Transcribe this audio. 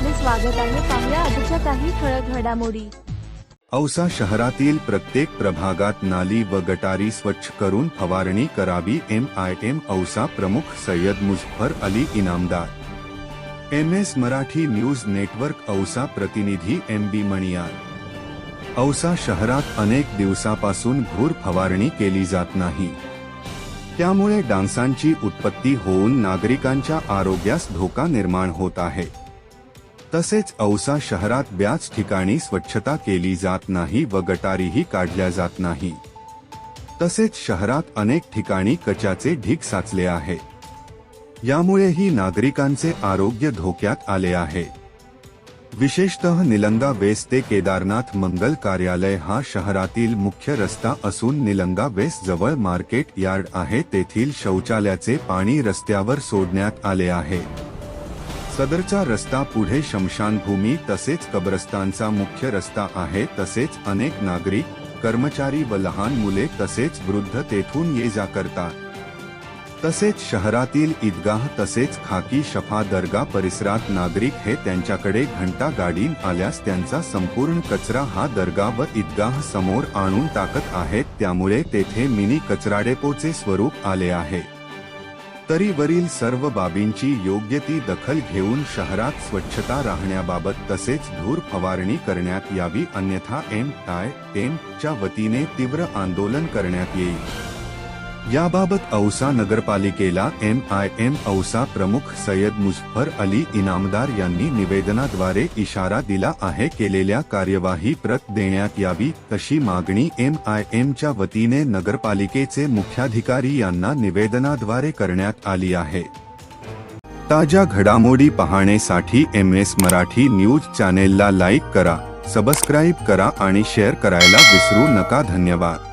स्वागत आहे पाहुया आजच्या काही ठळक घडामोडी. औसा शहरातील प्रत्येक प्रभागात नाली व गटारी स्वच्छ करून फवारणी करावी एम आय एम औसा प्रमुख Sayyad Muzaffar Ali Inamdar. M S Marathi news network Ausa प्रतिनिधी एम बी मणियार. औसा शहरात अनेक दिवसापासून घूर फवारणी केली जात नाही. त्यामुळे डान्सांची उत्पत्ती होऊन नागरिकांच्या आरोग्यास धोका निर्माण होत आहे. तसेच औसा शहरात ब्याच ठिकाणी स्वच्छता केली जात नाही व गटारीही काढल्या जात नाही. तसेच शहरात अनेक ठिकाणी कचाचे ढीग साचले आहे. यामुळेही नागरिकांचे आरोग्य धोक्यात आले आहे. विशेषतः निलंगा वेस ते केदारनाथ मंगल कार्यालय हा शहरातील मुख्य रस्ता असून निलंगा वेस जवळ मार्केट यार्ड आहे तेथील शौचालयाचे पाणी रस्त्यावर सोडण्यात आले आहे. सदरचा रस्ता पुढे शमशानभूमी तसेच कब्रस्तानचा मुख्य रस्ता आहे तसेच अनेक नागरिक कर्मचारी व लहान मुले तसेच वृद्ध तेथून ये जा करतात तसेच शहरातील ईदगाह तसेच खाकी शफा दर्गा परिसरात नागरिक हे त्यांच्याकडे घंटा गाडी आल्यास त्यांचा संपूर्ण कचरा हा दर्गा व ईदगाह समोर आणून टाकत आहेत त्यामुळे तेथे मिनी कचराडेपोचे स्वरूप आले आहे. तरी वरील सर्व बाबींची योग्य ती दखल घेऊन शहरात स्वच्छता राहण्याबाबत तसेच धूर फवारणी करण्यात यावी अन्यथा एम आय एम च्या वतीने तीव्र आंदोलन करण्यात येईल. याबाबत औसा नगरपालिकेला एम आय एम औसा प्रमुख सय्यद मुझफर अली इनामदार यांनी निवेदनाद्वारे इशारा दिला आहे. केलेल्या कार्यवाही प्रत देण्यात यावी तशी मागणी एम आय एमच्या वतीने नगरपालिकेचे मुख्याधिकारी यांना निवेदनाद्वारे करण्यात आली आहे. ताज्या घडामोडी पाहण्यासाठी एम एस मराठी न्यूज चॅनेलला लाईक करा सबस्क्राईब करा आणि शेअर करायला विसरू नका. धन्यवाद.